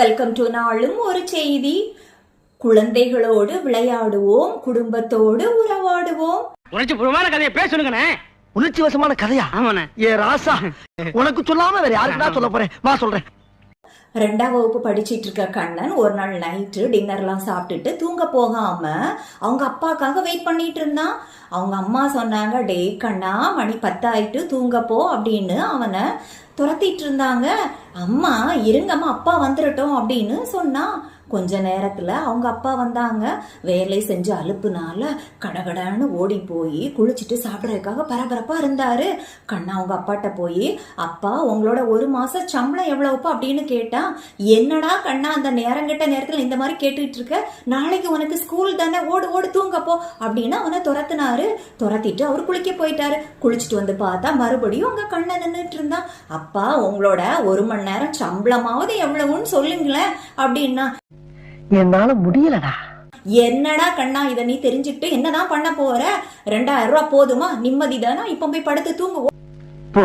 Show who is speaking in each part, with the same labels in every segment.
Speaker 1: Welcome to நாளும் ஒரு செய்தி. குழந்தைகளோடு விளையாடுவோம் குடும்பத்தோடு உறவாடுவோம்.
Speaker 2: உணர்ச்சி பூர்வமான கதையை பேசணுங்கண்ணே
Speaker 3: உணர்ச்சி வசமான கதையா?
Speaker 2: ஆமாண்ணே.
Speaker 3: ஏ ராசா உனக்கு சொல்லாம வேற யாருக்கு நான் சொல்ல போறேன்? வா சொல்றேன்.
Speaker 1: ரெண்டாம் வகுப்பு படிச்சிட்டு இருக்க கண்ணன் ஒரு நாள் நைட்டு டின்னர்லாம் சாப்பிட்டுட்டு தூங்க போகாம அவங்க அப்பாக்காக வெயிட் பண்ணிட்டு இருந்தான் அவங்க அம்மா சொன்னாங்க டே கண்ணா மணி பத்தாயிட்டு தூங்க போ அப்படின்னு அவனை துரத்திட்டு இருந்தாங்க அம்மா இருங்கம்மா அப்பா வந்துடட்டும் அப்படின்னு சொன்னான் கொஞ்ச நேரத்தில் அவங்க அப்பா வந்தாங்க. வேலை செஞ்சு அலுப்புனால கடகடன்னு ஓடி போய் குளிச்சுட்டு சாப்பிட்றதுக்காக பரபரப்பா இருந்தாரு. கண்ணா அவங்க அப்பாட்ட போய் அப்பா உங்களோட ஒரு மாசம் சம்பளம் எவ்வளவுப்பா? அப்படின்னு கேட்டான் என்னடா கண்ணா அந்த நேரங்கெட்ட நேரத்தில் இந்த மாதிரி கேட்டுக்கிட்டு இருக்க? நாளைக்கு உனக்கு ஸ்கூல் தானே. ஓடு ஓடு தூங்கப்போ அப்படின்னு அவனை துரத்துனாரு. துரத்திட்டு அவர் குளிக்க போயிட்டாரு. குளிச்சுட்டு வந்து பார்த்தா மறுபடியும் உங்க கண்ணை நின்றுட்டு இருந்தான். அப்பா உங்களோட ஒரு மணி நேரம் சம்பளமாவது எவ்வளவுன்னு சொல்லுங்களேன். அப்படின்னா
Speaker 3: என்னால முடியலடா.
Speaker 1: என்னடா கண்ணா இதை நீ தெரிஞ்சுக்கிட்டு என்னதான் பண்ண போற? ரெண்டாயிரம் ரூபாய் போதுமா? நிம்மதி தானா? இப்ப போய் படுத்து தூங்கு
Speaker 3: போ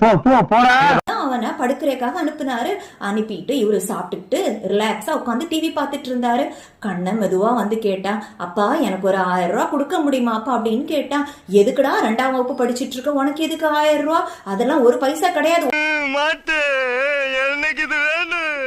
Speaker 3: போ போ போடா.
Speaker 1: அவனை படுக்கிறதுக்காக அனுப்புனாரு. அனுப்பிட்டு இவரு சாப்பிட்டுட்டு ரிலாக்ஸா உட்காந்து டிவி பார்த்துட்டு இருந்தாரு. கண்ணன் மெதுவா வந்து கேட்டான் அப்பா எனக்கு ஒரு ஆயிரம் ரூபாய் கொடுக்க முடியுமாப்பா? அப்படின்னு கேட்டான். எதுக்குடா ரெண்டாம் வகுப்பு படிச்சிட்டு இருக்க? உனக்கு எதுக்கு ஆயிரம் ரூபாய் அதெல்லாம் ஒரு பைசா கிடையாது.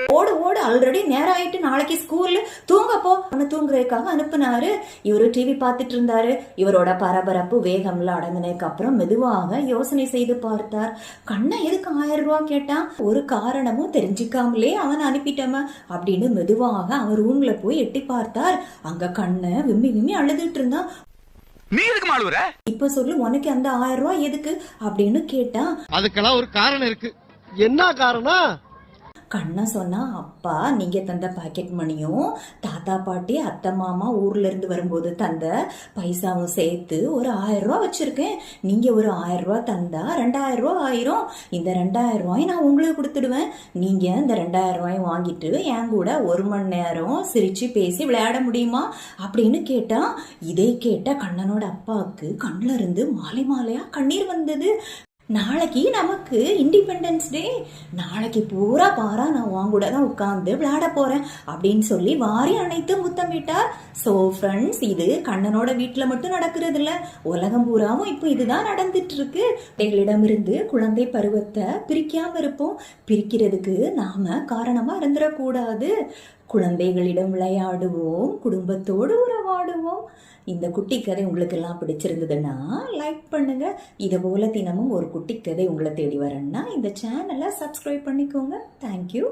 Speaker 1: ஓடு ஓடு ஆல்ரெடி நேரம் ஆயிட்டு நாளைக்கு ஸ்கூல்ல தூங்க போ. அவனை தூங்குறதுக்காக அனுப்புனாரு. இவரு டிவி பார்த்துட்டு இருந்தாரு. இவரோட பரபரப்பு வேகம்ல அடங்கினதுக்கு அப்புறம் மெதுவாக யோசனை செய்து பார்த்தார். கண்ணை எதுக்கு ஆயிரம் ரூபாய் கேட்டான் ஒரு காரணமும் தெரிஞ்சுக்காமலே அவன் அனுப்பிட்டவன் அப்படின்னு மெதுவாக அவன் ரூம்ல போய் எட்டி பார்த்தார். அங்க கண்ணை விம்மி விம்மி அழுதுட்டு இருந்தான்
Speaker 4: நீ
Speaker 1: இப்ப சொல்லு உனக்கு அந்த ஆயிரம் ரூபாய் எதுக்கு? அப்படின்னு கேட்டான்
Speaker 4: அதுக்கெல்லாம் ஒரு காரணம் இருக்கு.
Speaker 3: என்ன காரணம்?
Speaker 1: கண்ணா சொன்னா அப்பா நீங்க தந்த பாக்கெட் மணியும் தாத்தா பாட்டி அத்தை மாமா ஊர்ல இருந்து வரும்போது தந்த பைசாவும் சேர்த்து ஒரு ஆயிரம் வச்சுருக்கேன் வச்சிருக்கேன். நீங்க ஒரு ஆயிரம் ரூபாய் தந்தா ரெண்டாயிரம் ஆயிரும். இந்த ரெண்டாயிரம் ரூபாய் நான் உங்களுக்கு கொடுத்துடுவேன். நீங்க இந்த ரெண்டாயிரம் ரூபாய் வாங்கிட்டு என் கூட ஒரு மணி நேரம் சிரிச்சு பேசி விளையாட முடியுமா? அப்படின்னு கேட்டா இதை கேட்ட கண்ணனோட அப்பாவுக்கு கண்ணுல இருந்து மாலை மாலையா கண்ணீர் வந்தது. நாளைக்கு நமக்கு இண்டிபெண்டன்ஸ் டே நாளைக்கு பூரா பாரா நான் உன் கூட தான் உட்காந்து விளையாட போறேன் அப்படின்னு சொல்லி வாரி அணைத்து முத்தமிட்டார் ஸோ ஃப்ரெண்ட்ஸ் இது கண்ணனோட வீட்டில் மட்டும் நடக்கிறது இல்லை உலகம் பூராவும் இப்போ இதுதான் நடந்துட்டு இருக்கு எங்களிடமிருந்து குழந்தை பருவத்தை பிரிக்காம இருப்போம். பிரிக்கிறதுக்கு நாம காரணமா இருந்துடக்கூடாது. குழந்தைகளிடம் விளையாடுவோம் குடும்பத்தோடு உறவாடுவோம். இந்த குட்டி கதை உங்களுக்கு எல்லாம் பிடிச்சிருந்ததுன்னா லைக் பண்ணுங்க. இது போல தினமும் ஒரு குட்டி கதை உங்களை தேடி வரேன்னா இந்த சேனலை சப்ஸ்கிரைப் பண்ணிக்கோங்க. தேங்க்யூ